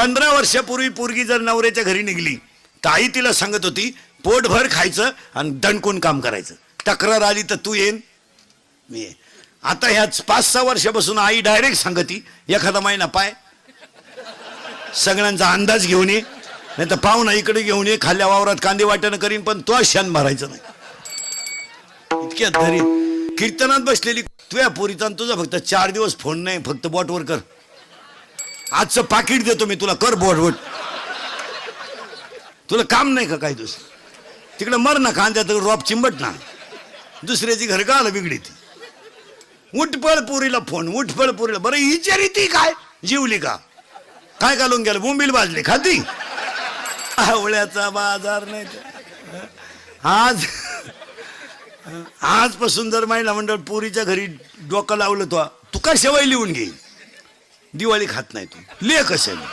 पंधरा वर्षापूर्वी पोरगी जर नवऱ्याच्या घरी निघली तर आई तिला सांगत होती पोटभर खायचं आणि दणकून काम करायचं. तक्रार आली तर तू येईन. मी आता ह्याच पाच सहा वर्षापासून आई डायरेक्ट सांगती एखादा महिना पाय. सगळ्यांचा अंदाज घेऊन ये. नाही तर पाहुणा इकडे घेऊन ये खाल्ल्या वावरात कांदे वाटणं करीन पण तो शान भरायचं नाही. इतक्या धरी कीर्तनात बसलेली तुझ्या पोरीचा तुझा फक्त चार दिवस फोन नाही फक्त बॉटवर कर. आजचं पाकिट देतो मी तुला कर बोट तुला काम नाही का काय दुसरं? तिकडे मर ना खांद्यात रॉप चिंबट ना. दुसऱ्याची घर का आलं बिगडी ती उठपळ पुरीला फोन उठपळ पुरीला बरं विचारी ती काय? जीवली का? काय घालून गेलं? बोंबील बाजली खाती? आवळ्याचा बाजार नाही आज आजपासून जर महिला मंडळ पुरीच्या घरी डोकं लावलं तो तू काय शेवय लिहून घेईल दिवाळी खात नाही तू. ले कशाने